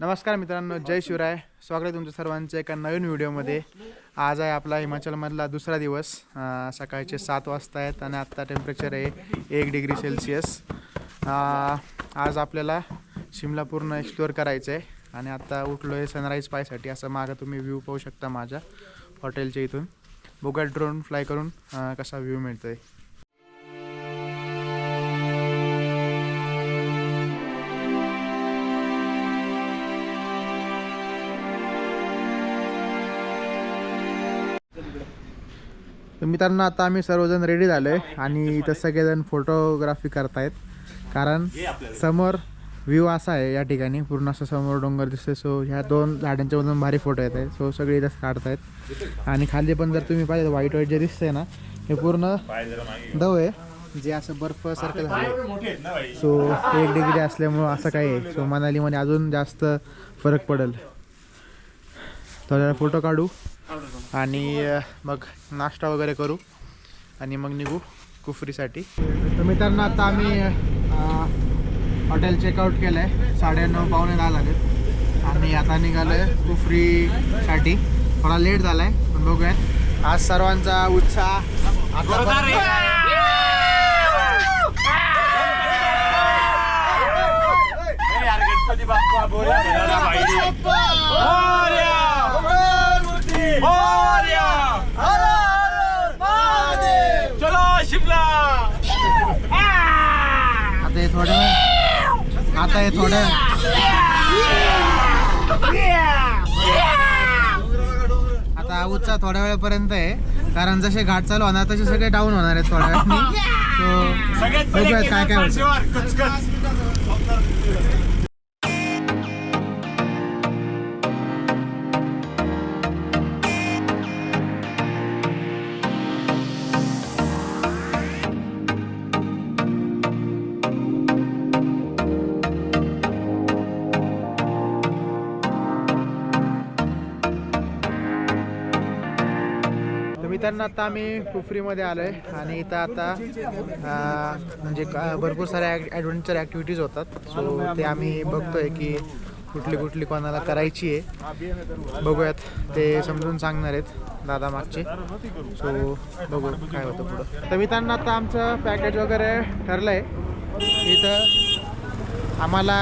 नमस्कार मित्रांनो जय शिवराय. स्वागत आहे तुमच्या सर्वांचं एका नवीन व्हिडिओमध्ये. आज आहे आपला हिमाचलमधला दुसरा दिवस. सकाळचे सात वाजता आहेत आणि आत्ता टेम्परेचर आहे एक डिग्री सेल्सिअस आज आपल्याला शिमला पूर्ण एक्सप्लोअर करायचं आहे आणि आत्ता उठलो आहे सनराईज पाहायसाठी. असं मागं तुम्ही व्ह्यू पाहू शकता माझ्या हॉटेलच्या इथून. बघूया ड्रोन फ्लाय करून कसा व्ह्यू मिळतो आहे मित्रांनो आता आम्ही सर्वजण रेडी झालो आहे आणि इथं सगळेजण फोटोग्राफी करतायत. कारण समोर व्ह्यू असा आहे या ठिकाणी. पूर्ण असं समोर डोंगर दिसतोय. सो ह्या दोन झाडांच्या मधून भारी फोटो येत आहेत. सो सगळे इथं काढतायत. आणि खाली पण जर तुम्ही पाहिजे व्हाईट व्हाईट जे दिसतंय ना हे पूर्ण दव आहे. जे असं बर्फसारखं झालं सो एक डिग्री असल्यामुळं असं काही आहे. सो मनालीमध्ये अजून जास्त फरक पडेल. थोड्या फोटो काढू. आणि मग नाश्ता वगैरे करू आणि मग निघू कुफरीसाठी. तर मित्रांनो आता आम्ही हॉटेल चेकआउट केलं आहे साडेनऊ पावणे दहा झालेत. आणि आता निघालो आहे कुफरीसाठी. थोडा लेट झाला आहे पण बघूयात. आज सर्वांचा उत्साह आता चलो शिमला! आता हे थोडं. आता हे थोडं. आता थोड्या वेळापर्यंत आहे. कारण जसे घाट चालू होणार तसे सगळे डाऊन होणार आहेत थोड्या वेळाने. सो बघूयात काय काय होतं. मित्रांनो आता आम्ही कुफरीमध्ये आलो आहे आणि इथं आता म्हणजे का- भरपूर साऱ्या ॲडव्हेंचर ॲक्टिव्हिटीज होतात. सो ते आम्ही बघतोय की कुठली कुठली कोणाला करायची आहे. बघूयात. ते समजून सांगणार आहेत दादा मागचे. सो बघू काय होतं पुढं. तर मित्रांनो आता आमचं पॅकेज वगैरे ठरलं आहे इथं आम्हाला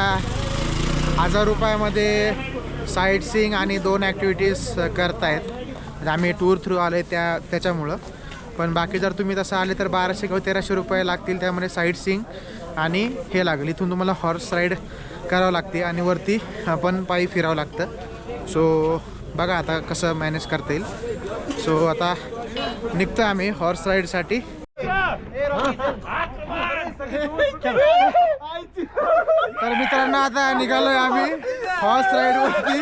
हजार रुपयामध्ये साईट सीइंग आणि दोन ॲक्टिव्हिटीज करतायत. म्हणजे आम्ही टूर थ्रू आलो आहे त्या त्याच्यामुळं. पण बाकी जर तुम्ही तसं आले तर बाराशे किंवा तेराशे रुपये लागतील त्यामध्ये साईट सीइंग आणि हे लागेल. इथून तुम्हाला हॉर्स राईड करावं लागते आणि वरती आपण पायी फिरावं लागतं. सो बघा आता कसं मॅनेज करता येईल. सो आता निघतो आम्ही हॉर्स राईडसाठी तर मित्रांनो आता निघालोय आम्ही हॉर्स राईड वरती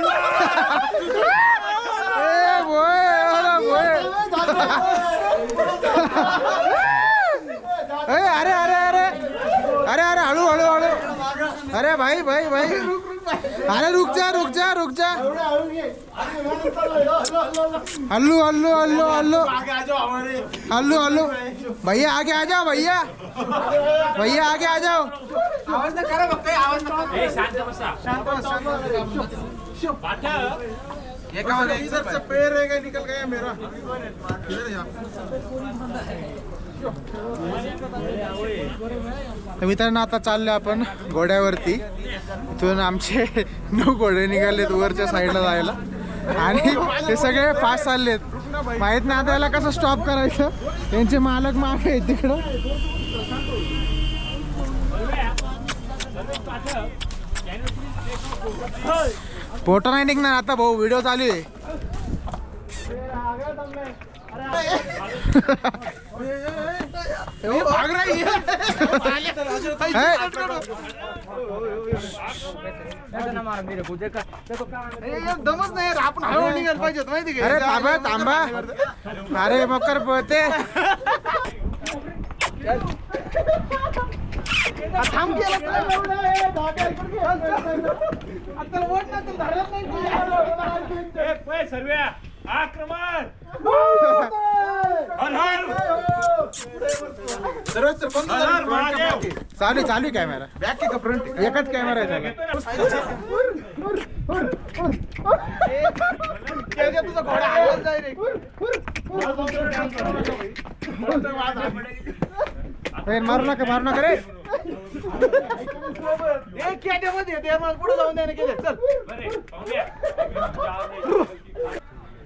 ए, बोय, अरे बोय. ए, अरे अरे अरे. अरे अरे हळू हळू हळू. अरे भाई भाई भाई. अरे रुक जा रुक जा रुक जा. हल्लू हल्लू हल्लू हल्लू. हल्लू हल्लू. भैया आगे आ जाओ भैया. भैया आगे आ जाओ. तर मित्रांनो आता चाललो आपण घोड्यावरती. इथून आमचे नऊ घोडे निघालेत वरच्या साईडला जायला. आणि ते सगळे फास्ट चाललेत. माहीत नाही आता याला कसं स्टॉप करायचं. त्यांचे मालक मागे आहेत तिकडं. फोटो नाही निघणार आता भाऊ व्हिडिओ चालू आहे. दमच नाही आपण हळूहळू निघायला पाहिजे होतं, माहिती? अरे थांबा थांबा. अरे मकर पळते सर्व्या आक्रमण. हर हर हर हर महादेव. चालू आहे, चालू आहे कॅमेरा बॅक का फ्रंट एकच कॅमेरा आहे त्याला. ए, मारू नका मारू नका रे.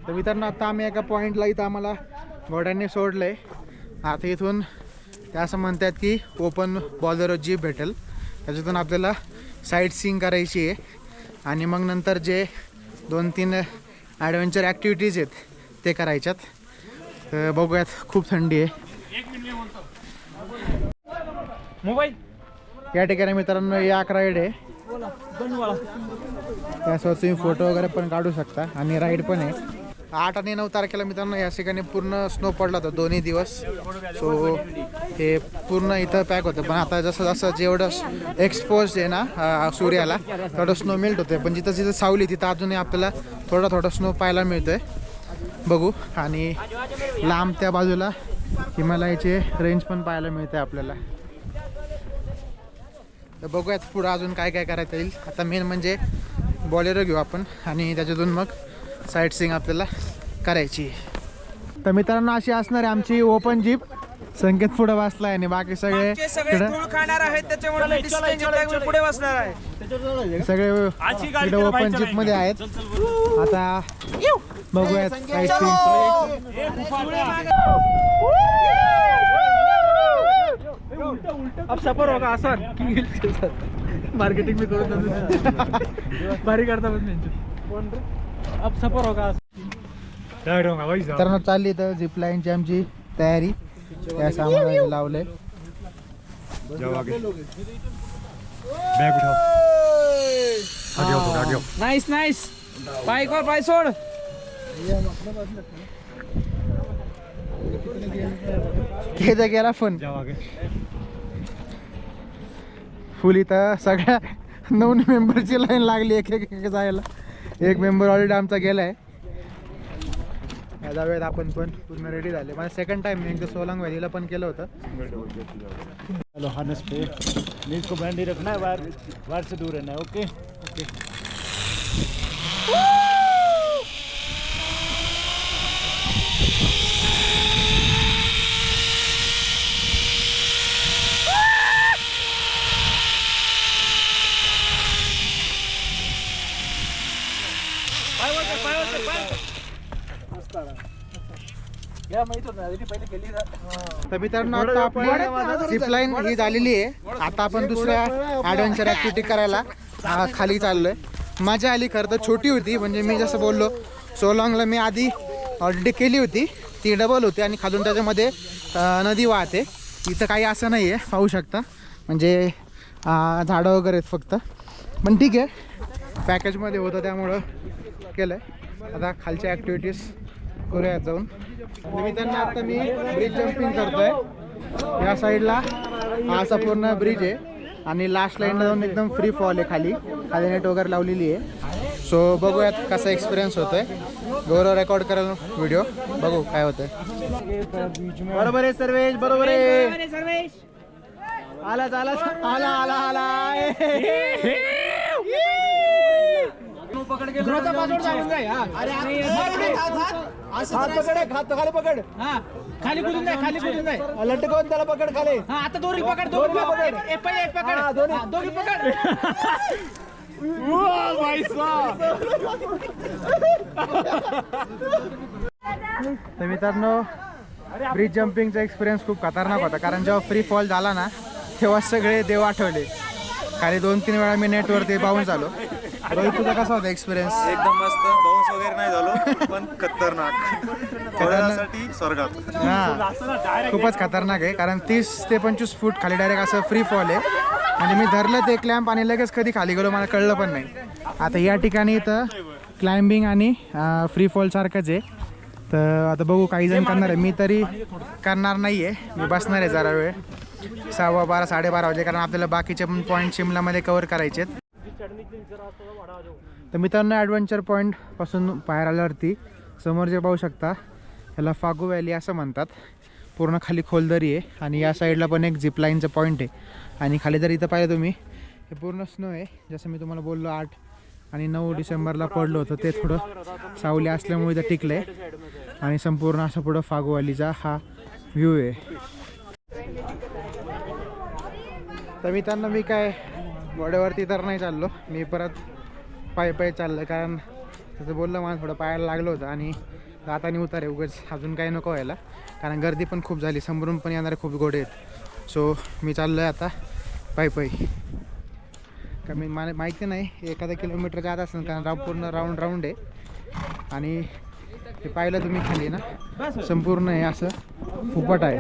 तर मित्रांनो आता आम्ही एका पॉईंटला इथं आम्हाला घोड्यांनी सोडलंय आता इथून ते असं म्हणतात की ओपन बॉलर जीप भेटेल त्याच्यातून आपल्याला साईट सीइंग करायची आहे. आणि मग नंतर जे दोन तीन ॲडव्हेंचर ॲक्टिव्हिटीज आहेत ते करायच्यात. तर बघूयात खूप थंडी आहे. मोबाईल. या ठिकाणी मित्रांनो एक राईड आहे. त्यासोबत तुम्ही फोटो वगैरे पण काढू शकता आणि राईड पण आहे. आठ आणि नऊ तारखेला मित्रांनो या ठिकाणी पूर्ण स्नो पडला होता दोन्ही दिवस. सो हे पूर्ण इथं पॅक होतं. पण आता जसं जसं जेवढं एक्सपोज आहे ना सूर्याला तेवढं स्नो मेल्ट होतं पण जिथं जिथं सावली तिथं अजूनही आपल्याला थोडा थोडा स्नो पाहायला मिळतोय. बघू. आणि लांब त्या बाजूला हिमालयाचे रेंज पण पाहायला मिळते आपल्याला. तर बघूयात पुढं अजून काय काय करायचं येईल. आता मेन म्हणजे बॉलेरो घेऊ आपण आणि त्याच्यातून मग साईट सिंग आपल्याला करायची तर मित्रांनो अशी असणार आहे आमची ओपन जीप संकेत पुढे बसलाय आणि बाकी सगळे खाणार आहेत त्याच्यामुळे पुढे बसणार आहे. सगळे इकडे ओपन जीपमध्ये आहेत. आता बघूयात साईट सिंग. अब सफर होगा आसान। मार्केटिंग भी करो भारी करता अब सफर होगा तर चालली तर झिप लाईनची आमची तयारी. त्या सामान लावलंय. नाईस नाईस पाय कर पाय सोड. घेता गेला फोन फुल इथं सगळ्या नऊ मेंबरची लाईन लागली एक एक एक जायला. एक मेंबर ऑलरेडी आमचा गेलाय. या जाऊयात आपण पण पूर्ण रेडी झाले. माझा सेकंड टाइम मी एकदा सोलांग व्हॅलीला पण केलं होतं. हेलो हार्नेस पे नीज को बैंड ही रखना है वायर वायर से दूर रहना है ओके. ओके. तर मित्रांनो आता आपली झिप लाईन ही झालेली आहे. आता आपण दुसऱ्या ॲडव्हेंचर ॲक्टिव्हिटी करायला खाली चाललोय. मजा आली खरं तर छोटी होती म्हणजे मी जसं बोललो सोलांगला मी आधी ऑलरेडी केली होती. ती डबल होती आणि खालून त्याच्यामध्ये नदी वाहते. इथं काही असं नाही आहे पाहू शकता. म्हणजे झाडं वगैरे आहेत फक्त. पण ठीक आहे. पॅकेजमध्ये होतं त्यामुळं केलं आहे आता खालच्या ॲक्टिव्हिटीज करूयात जाऊन. निमित्तानं आता मी ब्रिज जम्पिंग करतोय. या साईडला हा असा पूर्ण ब्रिज आहे. आणि लास्ट लाईनला जाऊन एकदम फ्री फॉल आहे खाली. खाली नेट वगैरे लावलेली आहे. सो बघूयात कसा एक्सपिरियन्स होतोय. गौरव रेकॉर्ड करेल व्हिडिओ बघू काय होतंय. बरोबर आहे सर्वेश बरोबर आहे. आला आला आला आला आला खाली कुठून जाय खाली कुठून जाय? लटकवून त्याला पकड खाली? हा आता दोरी पकड दोरी पकड. एक पहिले एक पकड. हा, दोरी पकड. तर मित्रांनो ब्रिज जम्पिंगचा एक्सपिरियन्स खूप खतरनाक होता. कारण जेव्हा फ्री फॉल झाला ना तेव्हा सगळे देव आठवले. खाली दोन तीन वेळा मी नेटवरती पाहून झालो. रोहित तुझा कसा होता एक्सपिरियन्स एकदम मस्त. बाउन्स वगैरे नाही झालो पण खतरनाक. खेळण्यासाठी स्वर्गात. हा. खूपच खतरनाक आहे कारण तीस ते पंचवीस फूट खाली डायरेक्ट असं फ्री फॉल आहे. आणि मी धरलं ते क्लॅम्प आणि लगेच कधी खाली गेलो मला कळलं पण नाही. आता या ठिकाणी इथं क्लाइम्बिंग आणि फ्री फॉल सारखंच आहे. तर आता बघू काही जण करणार आहे. मी तरी करणार नाही आहे मी बसणार आहे जरा वेळ. सहावा बारा साडेबारा वाजे कारण आपल्याला बाकीचे पण पॉईंट शिमलामध्ये कवर करायचे आहेत तर मित्रांनो ॲडव्हेंचर पॉईंटपासून बाहेर आल्यावरती समोर जे पाहू शकता ह्याला फागू व्हॅली असं म्हणतात. पूर्ण खाली खोलदरी आहे आणि या साईडला पण एक झिप लाईनचं पॉईंट आहे. आणि खाली जर इथं पाहिलं तुम्ही हे पूर्ण स्नो आहे. जसं मी तुम्हाला बोललो आठ आणि नऊ डिसेंबरला पडलं होतं ते थोडं सावली असल्यामुळे इथं टिकलं आहे आणि संपूर्ण असं पुढं फागोवालीचा हा व्ह्यू आहे. तर मी त्यांना मी काय घोड्यावरती तर नाही चाललो. मी परत पायी पायी चाललं कारण तसं बोललं मला थोडं पायाला लागलं होतं आणि हाताने उतारे उगाच अजून काही नको व्हायला. कारण गर्दी पण खूप झाली समोरून पण येणारे खूप घोडे आहेत. सो मी चाललो आहे आता पायी पायी. का मी मला माहिती नाही एखादा किलोमीटर जात असेल कारण राव पूर्ण राऊंड राऊंड आहे. आणि हे पाहिलं तुम्ही खाली ना संपूर्ण हे असं फुपट आहे.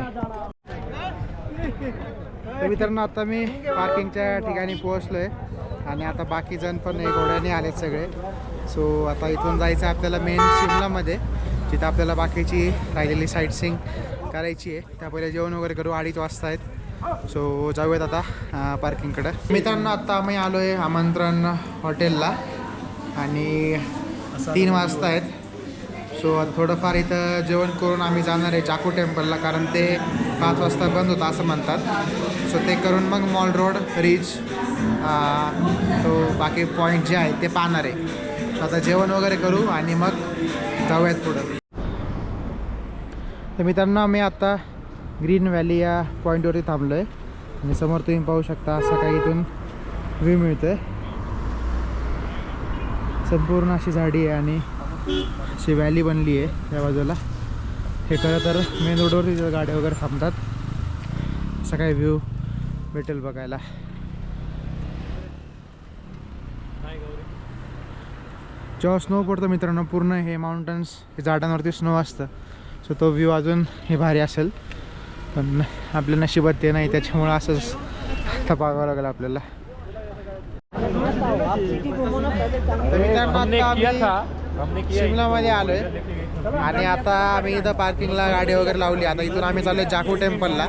तर मित्रांनो आता मी पार्किंगच्या ठिकाणी पोहोचलो आहे आणि आता बाकी जण पण घोड्याने आलेत सगळे. सो आता इथून जायचं आहे आपल्याला मेन शिमलामध्ये. जिथं आपल्याला बाकीची राहिलेली साईट सिंग करायची आहे. त्या पहिले जेवण वगैरे करू अडीच वाजता आहेत. सो जाऊयात आता पार्किंगकडं मित्रांनो आत्ता आम्ही आलो आहे आमंत्रण हॉटेलला. आणि तीन वाजता आहेत. सो थोडंफार इथं जेवण करून आम्ही जाणार आहे चाकू टेम्पलला कारण ते पाच वाजता बंद होतं असं म्हणतात. सो ते करून मग मॉल रोड रिच तो बाकी पॉईंट जे आहे ते पाहणार आहे. सो आता जेवण वगैरे करू आणि मग जाऊयात पुढं. तर मित्रांनो मी आता ग्रीन व्हॅली या पॉईंटवरती थांबलो आहे आणि समोर तुम्ही पाहू शकता सकाळी इथून व्ह्यू मिळतो आहे संपूर्ण अशी झाडी आहे आणि अशी व्हॅली बनली आहे त्या बाजूला. हे खरं तर मेन रोडवरती गाड्या वगैरे थांबतात. सकाळी व्ह्यू भेटेल बघायला. जेव्हा स्नो पडतो मित्रांनो पूर्ण हे माउंटन्स हे झाडांवरती स्नो असतं. सो तो व्ह्यू अजून हे भारी असेल. पण आपल्या नशिबात ते नाही त्याच्यामुळं असंच तपागावं लागेल आपल्याला. शिमलामध्ये आलोय. आणि आता आम्ही इथं पार्किंगला गाडी वगैरे लावली. आता इथून आम्ही चाललो जाकू टेम्पलला.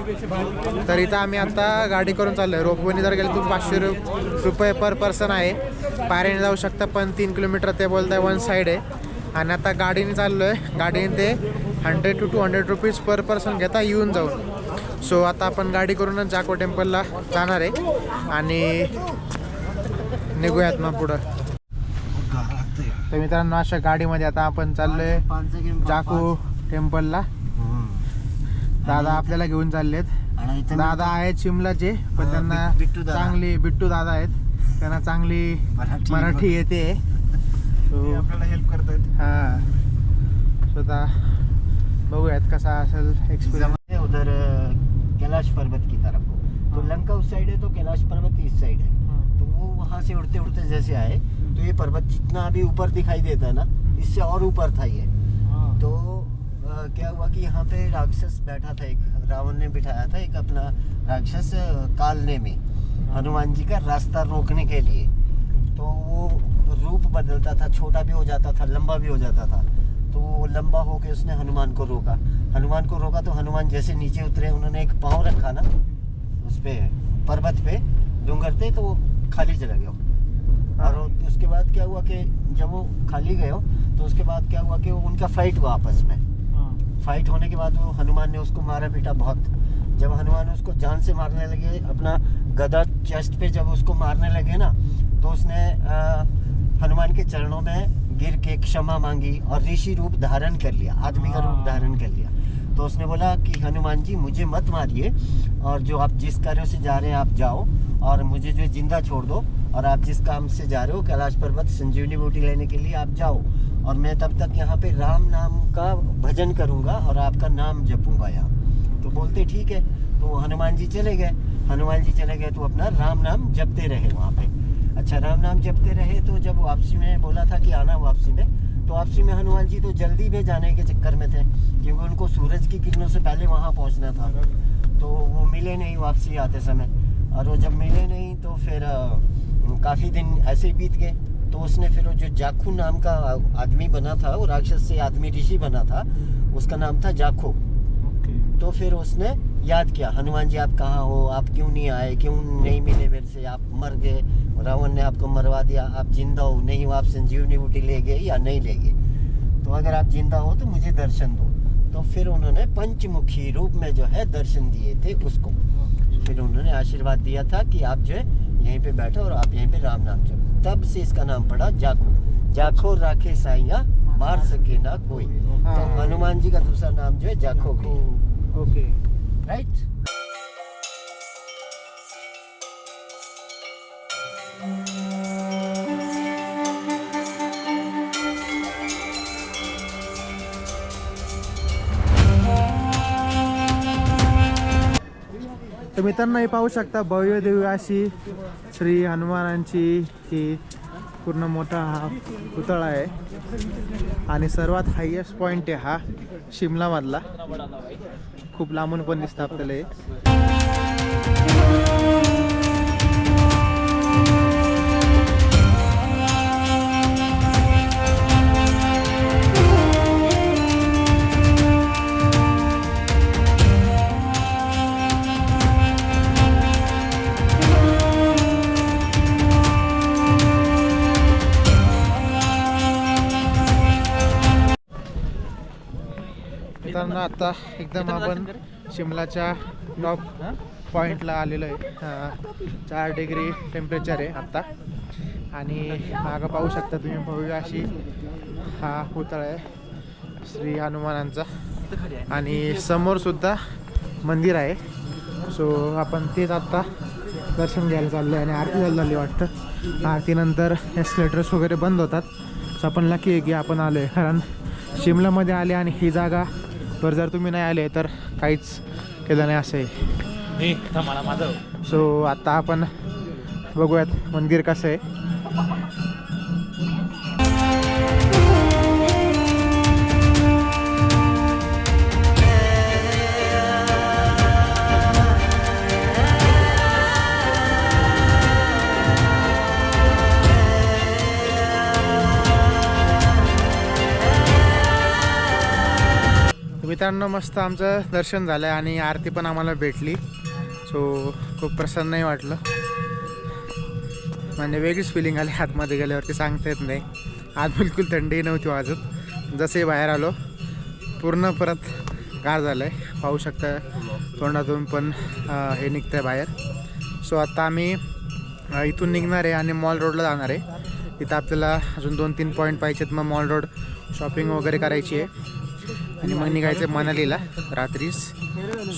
तर इथं आम्ही आता गाडी करून चाललो आहे रोपवेनी जर गेलं तर पाचशे रुपये पर पर्सन आहे. पायरीने जाऊ शकता पण तीन किलोमीटर ते बोलत आहे वन साईड आहे. आणि आता गाडीने चाललो आहे गाडीने ते hundred to two hundred rupees per person घेता येऊन जाऊन. सो आता आपण गाडी करूनच जाको टेम्पलला जाणार आहे. आणि निघूयात मग पुढं. तर मित्रांनो अशा गाडीमध्ये आता आपण चाललोय जाकू टेम्पलला. दादा आपल्याला घेऊन चाललेत. दादा आहेत शिमलाचे पण त्यांना. चांगली बिट्टू दादा आहेत. त्यांना चांगली मराठी- येते. आपल्याला हेल्प करतायत हा. स्वतः बघूयात कसा असेल एक्सपिरियन्स उधर कैलाश पर्वत की तरफ. तो लंका उस साइड है तो कैलाश पर्वत इस साइड है. वो वहाँ से उड़ते उड़ते जैसे आए तो ये पर्वत जितना अभी ऊपर दिखाई देता है ना इससे और ऊपर था ये। तो अ, क्या हुआ कि यहाँ पे राक्षस बैठा था एक रावण ने बिठाया था एक अपना राक्षस कालने में हनुमान जी का रास्ता रोकने के लिए। तो वो रूप बदलता था छोटा भी हो जाता था लंबा भी हो जाता था। तो वो लंबा होके उसने हनुमान को रोका। हनुमान को रोका तो हनुमान जैसे नीचे उतरे उन्होंने एक पाँव रखा ना उस पे पर्वत पे डूंगर पे तो वो खाली चला गया और उसके बाद क्या हुआ कि जब वो खाली गए तो उसके बाद क्या हुआ कि वो उनका फाइट हुआ आपस में। फाइट होने के बाद वो हनुमान ने उसको मारा पीटा बहुत। जब हनुमान उसको जान से मारने लगे अपना गदा चेस्ट पे जब उसको मारने लगे ना तो उसने हनुमान के चरणों में गिर के क्षमा मांगी और ऋषि रूप धारण कर लिया आदमी का रूप धारण कर लिया। तो उसने बोला कि, हनुमान जी, मुझे मत मारिए और जो आप जिस कार्य से जा रहे हैं, आप जाओ और मुझे जो ज़िंदा छोड़ दो और आप जिस काम से जा रहे हो, कैलाश पर्वत, संजीवनी बूटी लेने के लिए आप जाओ और मैं तब तक यहाँ पे राम नाम का भजन करूँगा और आपका नाम जपूँगा यहाँ। तो बोलते, ठीक है। तो हनुमान जी चले गए। हनुमान जी चले गए तो अपना राम नाम जपते रहे वहाँ पे। अच्छा राम नाम जपते रहे तो जब वापसी में बोला था कि आना वापसी में तो वापसी में हनुमान जी तो जल्दी में जाने के चक्कर में थे क्योंकि उनको सूरज की किरणों से पहले वहाँ पहुँचना था। तो वो मिले नहीं वापसी आते समय। और वो जब मिले नहीं तो फिर काफ़ी दिन ऐसे ही बीत गए। तो उसने फिर वो जो जाखू नाम का आदमी बना था वो राक्षस से आदमी ऋषि बना था उसका नाम था जाखू। तो फिर उसने याद किया हनुमान जी आप कहाँ हो? आप क्यों नहीं आए? क्यों नहीं मिले मेरे से? आप मर गए रावण ने आपको मरवा दिया। आप ज़िंदा हो? नहीं हो आप संजीवनी बूटी ले गए या नहीं ले गए? तो अगर आप ज़िंदा हो तो मुझे दर्शन दो। तो फिर उन्होंने पंचमुखी रूप में जो है दर्शन दिए थे उसको। फिर उन्होंने आशीर्वाद दिया था कि आप जो है यहीं पे बैठो और आप यहीं पे राम नाम जपो। तब से इसका नाम पड़ा जाखो। जाखो राखे साइया मार सके ना कोई। हाँ। तो हनुमान जी का दूसरा नाम जो है जाखो ओके। राइट तर मित्रांनो पाहू शकता भव्य दिव्य अशी श्री हनुमानांची ही पूर्ण मोठा हा पुतळा आहे. आणि सर्वात हायेस्ट पॉईंट आहे हा शिमलामधला. खूप लांबून पण दिसतं आपल्याला हे. आता एकदम आपण शिमलाच्या टॉप पॉईंटला आलेलो आहे. चार डिग्री टेम्परेचर आहे आत्ता आणि मागं पाहू शकता तुम्ही भव्य अशी हा पुतळा आहे. श्री हनुमानांचा. आणि समोर सुद्धा मंदिर आहे. सो आपण तेच आत्ता दर्शन घ्यायला चाललो आहे आणि आरती झाली झाली वाटतं. आरतीनंतर एस्केलेटर्स वगैरे बंद होतात. सो आपण लकी आहे की आपण आलो आहे कारण शिमलामध्ये आले आणि ही जागा वर जर तुम्ही नाही आले तर काहीच केलं नाही असं आहे मला माझं. सो आता आपण बघूयात मंदिर कसं आहे. मित्रांनो मस्त आमचं दर्शन झालं आहे आणि आरती पण आम्हाला भेटली. सो खूप प्रसन्नही वाटलं. म्हणजे वेगळीच फिलिंग आली आतमध्ये गेल्यावरती सांगता येत नाही. आज बिलकुल थंडी नव्हती हो वाजत जसे बाहेर आलो पूर्ण परत गार झालं आहे पाहू शकता तोंडातून पण हे निघतं आहे बाहेर. सो आता आम्ही इथून निघणार आहे आणि मॉल रोडला जाणार आहे. तिथं आपल्याला अजून दोन तीन पॉईंट पाहिजेत. मग मॉल रोड शॉपिंग वगैरे करायची आहे. आणि मग निघायचं आहे मनालीला रात्रीस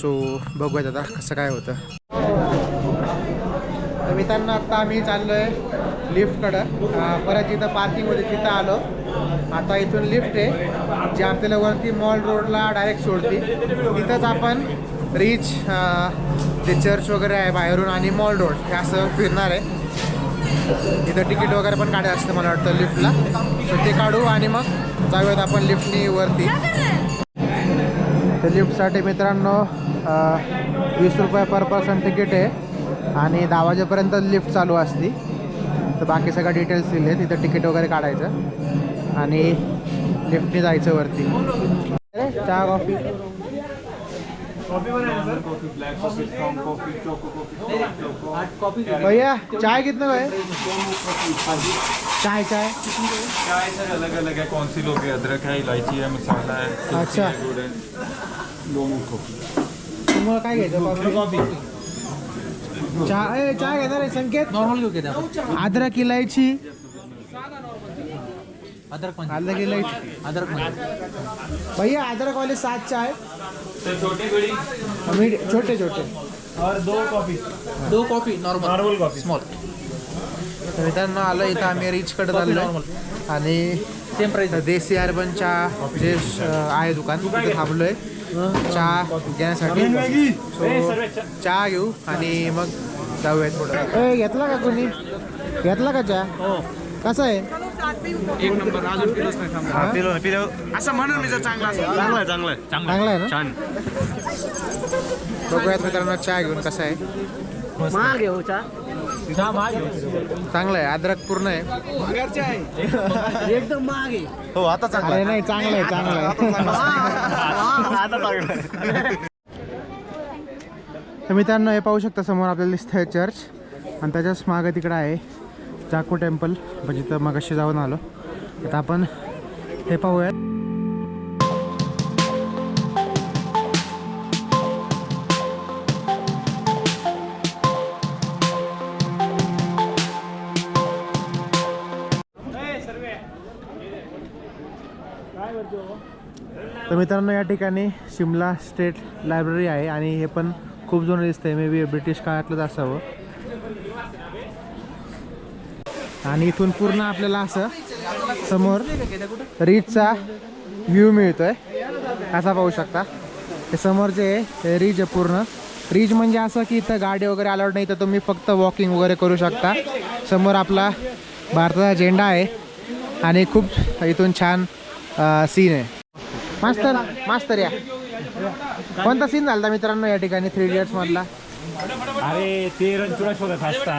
सो बघूयात आता कसं काय होतं. तर मित्रांनो आत्ता आम्ही चाललो आहे लिफ्टकडं परत जिथं पार्किंग होती तिथं आलो. आता इथून लिफ्ट आहे जी आपल्याला वरती मॉल रोडला डायरेक्ट सोडते. तिथंच आपण रिच जे चर्च वगैरे आहे बाहेरून आणि मॉल रोड हे असं फिरणार आहे. इथं तिकीट वगैरे पण काढायचं असतं मला वाटतं लिफ्टला. सो ते काढू आणि मग जाऊयात आपण लिफ्टनी वरती. तर लिफ्टसाठी मित्रांनो वीस रुपये पर पर्सन तिकीट आहे आणि दहा वाजेपर्यंत लिफ्ट चालू असती. तर बाकी सगळं डिटेल्स दिले तिथं तिकीट वगैरे काढायचं आणि लिफ्टने जायचं वरती. चहा कॉफी भैया चाय कितना ना है चाय चाय? चाय सर अलग अलग है। कौन सी लोगे अदरक है इलायची है मसाला है अच्छा. गुड़ है। तुम्हाला काय घ्यायचं कॉफ़ी ए चहा घेणार आहे संकेत? नॉर्मल घेऊ घेता अद्रक इलायची। अदरक पण अद्रक इलायची। अदरक पण भैया अदरक वाले सात चाय। सर छोटी बड़ी। छोटे छोटे। और दो कॉफ़ी। दो coffee normal. Normal coffee. Small. मित्रांनो आलो इथं आम्ही रिचकडे चाललो आणि देसी अर्बन चहा जे आहे दुकान तिथे थांबलोय. चहा घेण्यासाठी. चहा घेऊ आणि मग जाऊयात पुढे. ए घेतला का कोणी? घेतला का चहा? कसा आहे? एक नंबर अजून पिलोच नाही थांबला. हा? पिलो पिलो. असं म्हणून मी जर चांगला आहे चांगला आहे. चांगला. आहे ना? छान. बघूयात मित्रांनो चहा घेऊन कसा आहे. घेऊ चा चांगला आहे अद्रक पूर्ण आहे. एकदम मागे हो आता चांगला अरे नाही चांगलं आहे चांगलं आहे. आता चांगला आहे. तर मित्रांनो हे पाहू शकता समोर आपल्याला दिसतं आहे चर्च आणि त्याच्याच मागं तिकडं आहे चाकू टेम्पल म्हणजे तर मग जाऊन आलो. आता आपण हे पाहूयात. तर मित्रांनो या ठिकाणी शिमला स्टेट लायब्ररी आहे आणि हे पण खूप जुनं दिसतंय. मे बी ब्रिटिश काळातलंच असावं. आणि इथून पूर्ण आपल्याला असं समोर रीचचा व्ह्यू मिळतोय. असा पाहू शकता. हे समोर जे आहे ते आहे पूर्ण. रीज म्हणजे असं की इथं गाडी वगैरे अलाउड नाही तर तुम्ही फक्त वॉकिंग वगैरे करू शकता. समोर आपला भारताचा झेंडा आहे. आणि खूप इथून छान सीन आहे. मास्तर मास्तर या. कोणता सीन झाला मित्रांनो या ठिकाणी थ्री इडियट्स मधला? अरे ते रणतुला शोधत असता.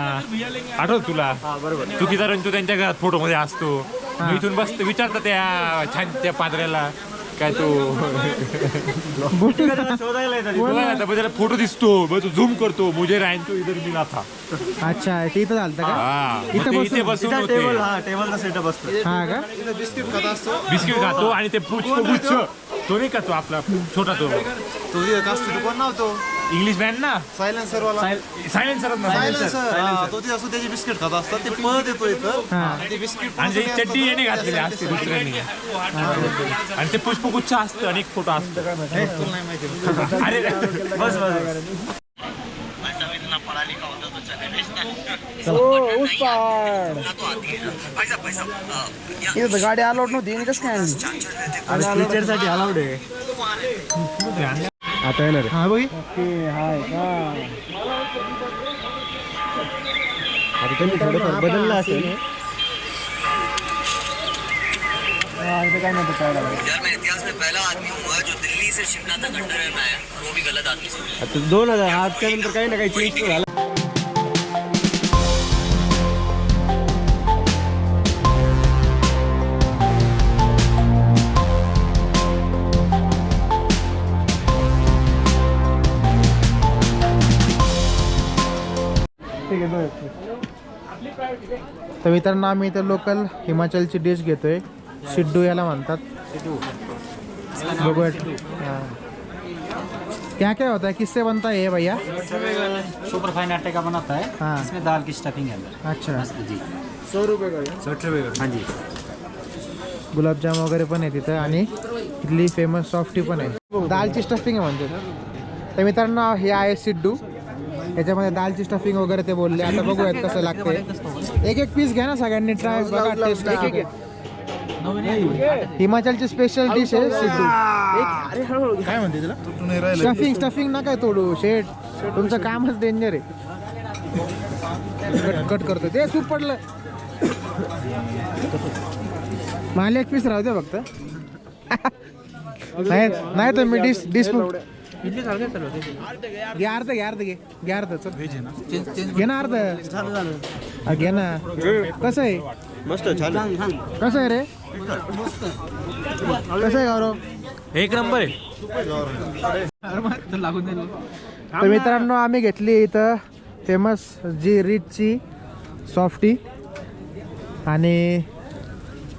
आठवत तुला? बरोबर. चुकीचा रणतू त्यांच्या घरात फोटो मध्ये असतो. मी इथून बसतो विचारतो त्या छान त्या पादऱ्याला. काय तो? बघा, त्याला फोटो दिसतो. मग तो झूम करतो. मुझे रायन तो इधर मिला था अच्छा ते इथं झालं का? हा. मग इथं ते बसून- इथे बसून होते. टेबलचा सेटअप असतो. हा का? बिस्किट खाता असतो. बिस्किट खातो आणि ते पुष्प गुच्छ तो? नाही का तो आपला छोटा तो? तो तिथं असतो तो कोण नव्हतो? इंग्लिश मॅन ना? सायलेन्सर वाला सायलेन्सर सायलेन्सर तो तिथे असतो त्याचे बिस्किट खात असतात ते पळत येतो इथं. हा. आणि ते बिस्किट आणि त्याची चड्डी येणे घातलेली असते दुसऱ्याने आणि ते पुष्पगुच्छ असतं आणि एक फोटो असतो अरे बस बस. इथं तर गाडी अलाउड नव्हती कसं काय साठी अलाउड आहे. आता येणार हा बघी बदललं असेल. यार मैं इतिहास में पहला आदमी हूँ जो दिल्ली से शिमला तक अंडर में आया और वो भी गलत आदमी से दोन हज़ार आठच्या नंतर काही ना काही चेंज झालं. तर मित्रांनो आम्ही इथं लोकल हिमाचलची डिश घेतोय. सिड्डू याला म्हणतात. बघूया हाँ। क्या क्या होता है? किससे बनता है ये भैया? सुपर फाइन आटे का बनाता है। हाँ. इसमें दाल की स्टफिंग है। अंदर अच्छा जी। सौ रुपये का हाँ जी। गुलाबजाम वगैरे पण आहे तिथं आणि इथली फेमस सॉफ्टी पण आहे. दालची स्टफिंग आहे म्हणते तर मित्रांनो हे आहे सिड्डू. याच्यामध्ये दालची स्टफिंग वगैरे ते बोलले. आता बघूयात कसं लागते. एक एक पीस घ्या ना सगळ्यांनी. ट्राय बघा टेस्ट हिमाचलची स्पेशल डिश आहे सिड्डू काय म्हणते तुला? स्टफिंग स्टफिंग ना काय तोडू. शेट तुमचं कामच डेंजर आहे. कट कट करतो ते सूप पडलं. मला एक पीस राहू दे फक्त. नाही नाही तर मी डिश डिश इडली सारखं चालू होते घे अर्ध घे अर्ध घे. घे अर्ध चल. घे ना अर्ध. हा, घे ना. कसं आहे? मस्त छान कसं आहे रे? कसं आहे? गौरव? एक नंबर आहे. लागून जाईल तर मित्रांनो आम्ही घेतली इथं फेमस जी रीचची सॉफ्टी आणि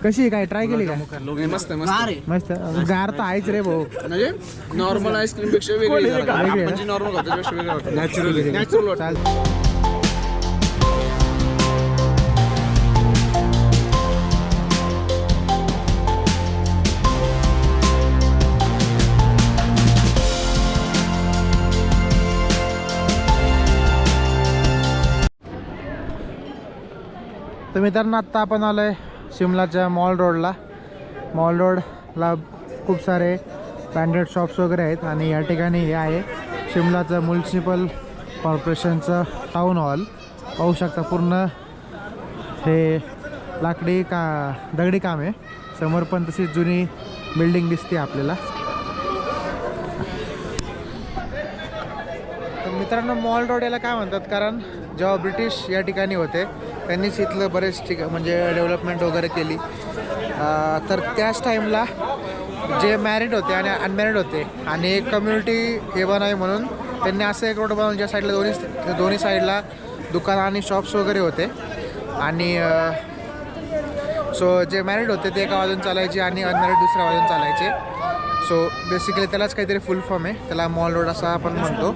कशी काय? ट्राय केली काय मस्त मस्त. मस्त. गार तर आहेच रे भाऊ. म्हणजे नॉर्मल आईस्क्रीमपेक्षा वेगळी वेगळी आहे? ना? नॉर्मल त्यापेक्षा वेगळं नॅचरल नॅचरल वाटतं. चाल तर मित्रांनो आत्ता आपण आलो आहे शिमलाच्या मॉल रोडला. मॉल रोडला खूप सारे ब्रँडेड शॉप्स वगैरे आहेत आणि या ठिकाणी हे आहे शिमलाचं म्युन्सिपल कॉर्पोरेशनचं टाऊन हॉल पाहू शकता पूर्ण हे लाकडी का दगडी काम आहे. समोर पण तशी जुनी बिल्डिंग दिसते आपल्याला. तर मित्रांनो मॉल रोड याला काय म्हणतात? कारण जेव्हा ब्रिटिश या ठिकाणी होते त्यांनीच इथलं बरेच ठिकाण म्हणजे डेव्हलपमेंट वगैरे केली. तर त्याच टाईमला जे मॅरिड होते आणि अनमॅरिड होते आणि एक कम्युनिटी हे आहे म्हणून त्यांनी असं एक रोड बनवून ज्या साईडला दोन्ही दोन्ही साईडला दुकान आणि शॉप्स वगैरे होते. आणि सो जे मॅरिड होते ते एका बाजून चालायचे आणि अनमॅरिड दुसऱ्या बाजून चालायचे. सो बेसिकली त्यालाच काहीतरी फुल फॉर्म आहे. त्याला मॉल रोड असा आपण म्हणतो.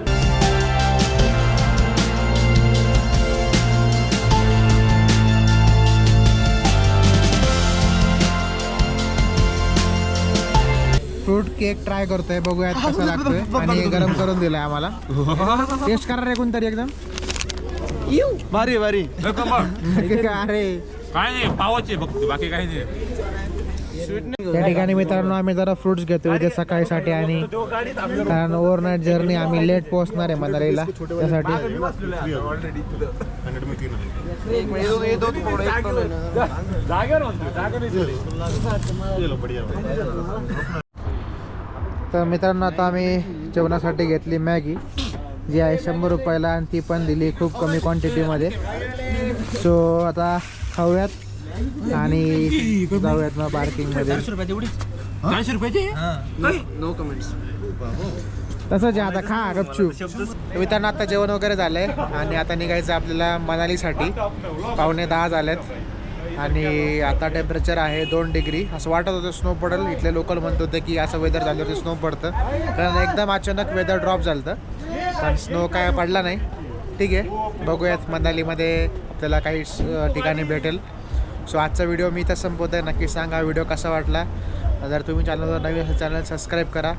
फ्रूट केक ट्राय करतोय बघूयात कसा लागतोय. आणि गरम करून दिलाय आम्हाला. टेस्ट करा रे कोणतरी एकदम? भारी भारी. अरे. काय नाही पावाचे फक्त बाकी काही नाही. या ठिकाणी मित्रांनो आम्ही जरा फ्रुट्स घेतो उद्या सकाळीसाठी आणि कारण ओव्हरनाईट जर्नी आम्ही लेट पोहोचणार आहे मनालीला. त्यासाठी तर मित्रांनो आता आम्ही जेवणासाठी घेतली मॅगी जी आहे शंभर रुपयाला आणि ती पण दिली खूप कमी क्वांटिटीमध्ये सो आता खाऊयात आणि जाऊयात मग पार्किंगमध्ये चारशे रुपयाचे नो कमेंट्स तसंच आहे आता खा गपचूप. तर मित्रांनो आता जेवण वगैरे झालंय आणि आता निघायचं आपल्याला मनालीसाठी. पावणे दहा झालेत. आणि आता टेम्परेचर आहे दोन डिग्री असं वाटत होतं स्नो पडेल. इथले लोकल म्हणत होते की असं वेदर झाल्यावरती स्नो पडतं. कारण एकदम अचानक वेदर ड्रॉप झालं होतं पण स्नो काय पडला नाही. ठीक आहे. बघूयात मनालीमध्ये आपल्याला काही ठिकाणी भेटेल. सो आजचा व्हिडिओ मी इथं संपवतो आहे नक्की सांगा व्हिडिओ कसा वाटला. जर तुम्ही चॅनलवर नवीन असेल चॅनल सबस्क्राईब करा.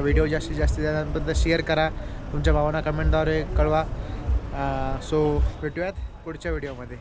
व्हिडिओ जास्तीत जास्त जणांपर्यंत शेअर करा. तुमच्या भावना कमेंटद्वारे कळवा. सो भेटूयात पुढच्या व्हिडिओमध्ये